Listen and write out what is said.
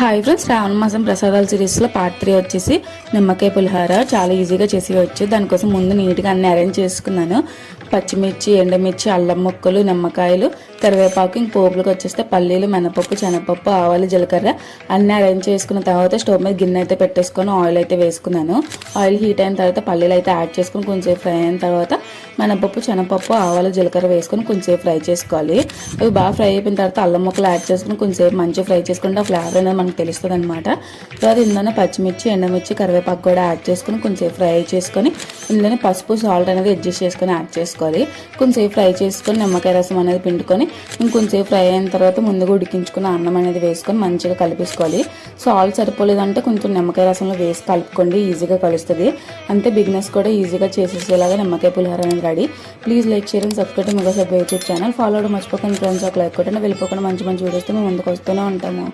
Hi friends శ్రావణ మాసం ప్రసాదాల సిరీస్లో పార్ట్ త్రీ వచ్చేసి నిమ్మకాయ పులిహార. చాలా ఈజీగా చేసేయచ్చు దానికోసం ముందు నీట్గా అన్ని అరేంజ్ చేసుకున్నాను. పచ్చిమిర్చి ఎండుమిర్చి అల్లం ముక్కలు నిమ్మకాయలు కరివేపాకు ఇంక పోపులకు వచ్చేస్తే పల్లీలు మినపప్పు శనగపప్పు ఆవాలు జీలకర్ర అన్నీ అరేంజ్ చేసుకున్న తర్వాత స్టవ్ మీద గిన్నె అయితే పెట్టేసుకొని ఆయిల్ అయితే వేసుకున్నాను. ఆయిల్ హీట్ అయిన తర్వాత పల్లీలు అయితే యాడ్ చేసుకుని కొంచెం ఫ్రై అయిన తర్వాత మినపప్పు శనగపప్పు ఆవాలు జీలకర్ర వేసుకొని కొంచెం ఫ్రై చేసుకోవాలి. అవి బాగా ఫ్రై అయిపోయిన తర్వాత అల్లం ముక్కలు యాడ్ చేసుకుని కొంచెం మంచిగా ఫ్రై చేసుకుంటే ఆ ఫ్లేవర్ అనేది మనకు తెలుస్తుంది అనమాట తర్వాత ఇందులోనే పచ్చిమిర్చి ఎండమిర్చి కరివేపాకు కూడా యాడ్ చేసుకుని కొంచెం ఫ్రై చేసుకొని ఇందులోనే పసుపు సాల్ట్ అనేది అడ్జస్ట్ చేసుకొని యాడ్ చేసుకోవాలి. కొంచెం ఫ్రై చేసుకొని నిమ్మకాయ రసం అనేది పిండుకొని ఇంకొంచెం ఫ్రై అయిన తర్వాత ముందుగా ఉడికించుకున్న అన్నం అనేది వేసుకొని మంచిగా కలిపేసుకోవాలి. సాల్ట్ సరిపోలేదంటే కొంచెం నిమ్మకాయ రసంలో వేసి కలుపుకోండి ఈజీగా కలుస్తుంది. అంతే బిగినెస్ కూడా ఈజీగా చేసేసేలాగా నిమ్మకాయ పులిహార అనేది ready. Please like share subscribe mega sub YouTube channel follow అవడం మర్చిపోకండి ఫ్రెండ్స్ ఒక లైక్ కొట్టండి. వెళ్ళిపోకుండా మంచి మంచి వీడియోస్తో మేము ముందుకు వస్తూనే ఉంటాము.